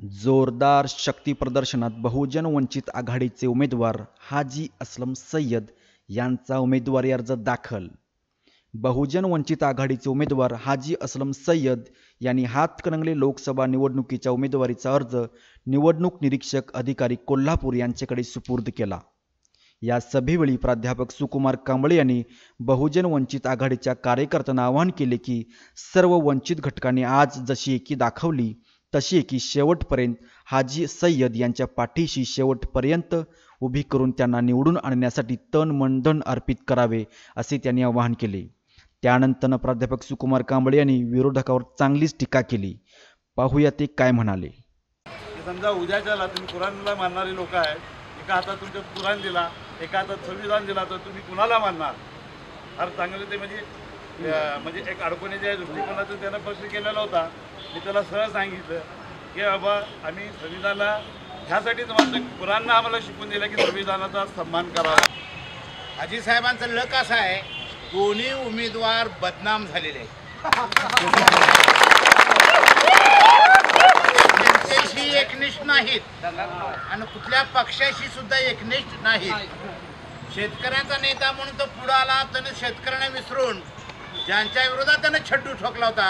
जोरदार शक्तीप्रदर्शनात बहुजन वंचित आघाडीचे उमेदवार हाजी असलम सय्यद यांचा उमेदवारी अर्ज दाखल. बहुजन वंचित आघाडीचे उमेदवार हाजी असलम सय्यद यांनी हातकणंगले लोकसभा निवडणुकीच्या उमेदवारीचा अर्ज निवडणूक निरीक्षक अधिकारी कोल्हापूर यांच्याकडे सुपूर्द केला. या सभेवेळी प्राध्यापक सुकुमार कांबळे यांनी बहुजन वंचित आघाडीच्या कार्यकर्त्यांना आवाहन केले की सर्व वंचित घटकांनी आज जशी एकी दाखवली तशी की शेवटपर्यंत हाजी सय्यद यांच्या पाठीशी शेवटपर्यंत उभी करून त्यांना निवडून आणण्यासाठी तन मन धन अर्पित करावे असे त्यांनी आवाहन केले. त्यानंतर प्राध्यापक सुकुमार कांबळे यांनी विरोधकावर चांगलीच टीका केली. पाहूया ते काय म्हणाले. समजा उद्याच्याला तुम्ही कुराणला मानणारे लोक आहेत एका हातात तुमच्या कुराण दिला एका हातात संविधान दिला तर तुम्ही कुणाला मानणार? अरे चांगलं ते म्हणजे म्हणजे एक अडकवण्याच्या दृष्टिकोनातून त्यानं प्रश्न केलेला होता. मी त्याला सरळ सांगितलं की बाबा आम्ही संविधानाला ह्यासाठीच मानतो पुरांना आम्हाला शिकून दिलं की संविधानाचा सन्मान करावा. हाजी साहेबांचं लक असं आहे दोन्ही उमेदवार बदनाम झालेले आहेत. त्यांच्याशी एकनिष्ठ नाहीत. आणि कुठल्या पक्षाशी सुद्धा एकनिष्ठ नाहीत. शेतकऱ्यांचा नेता म्हणून तो पुढे आला त्याने शेतकऱ्यांना विसरून ज्यांच्या विरोधात त्याने छड्डू ठोकला होता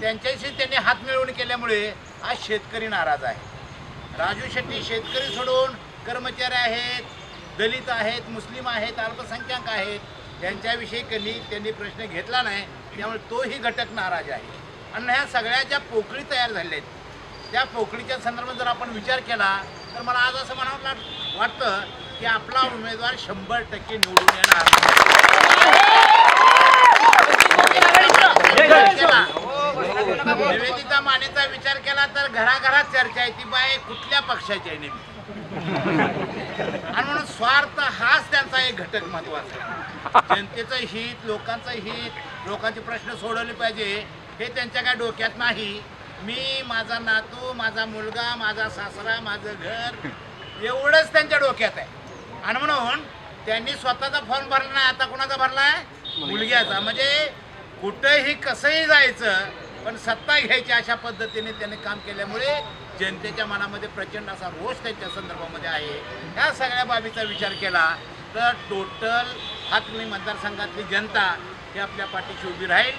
त्यांच्याशी त्यांनी हात मिळवून केल्यामुळे आज शेतकरी नाराज आहे. राजू शेट्टी शेतकरी सोडून कर्मचारी आहेत दलित आहेत मुस्लिम आहेत अल्पसंख्याक आहेत यांच्याविषयी कधी त्यांनी प्रश्न घेतला नाही त्यामुळे तोही घटक नाराज आहे. आणि ह्या सगळ्या ज्या पोकळी तयार झाल्या आहेत त्या पोकळीच्या संदर्भात जर आपण विचार केला तर मला आज असं म्हणावं वाटतं की आपला उमेदवार शंभर टक्के निवडून येणार केला. निवेदिता मानेचा विचार केला तर घराघरात चर्चा आहे. ती बाय कुठल्या पक्षाची आहे नेमकी? आणि म्हणून स्वार्थ हाच त्यांचा एक घटक महत्त्वाचा आहे. जनतेचं हित लोकांचं हित लोकांचे प्रश्न सोडवले पाहिजे हे त्यांच्या काय डोक्यात नाही. मी माझा नातू माझा मुलगा माझा सासरा माझं घर एवढंच त्यांच्या डोक्यात आहे. आणि म्हणून त्यांनी स्वतःचा फॉर्म भरला नाही आता कोणाचा भरलाय मुलग्याचा. म्हणजे कुठंही कसंही जायचं पण सत्ता घ्यायची अशा पद्धतीने त्यांनी काम केल्यामुळे जनतेच्या मनामध्ये प्रचंड असा रोष त्यांच्या संदर्भामध्ये आहे. ह्या सगळ्या बाबीचा विचार केला तर टोटल हातमी मतदारसंघातली जनता ही आपल्या पाठीशी उभी राहील.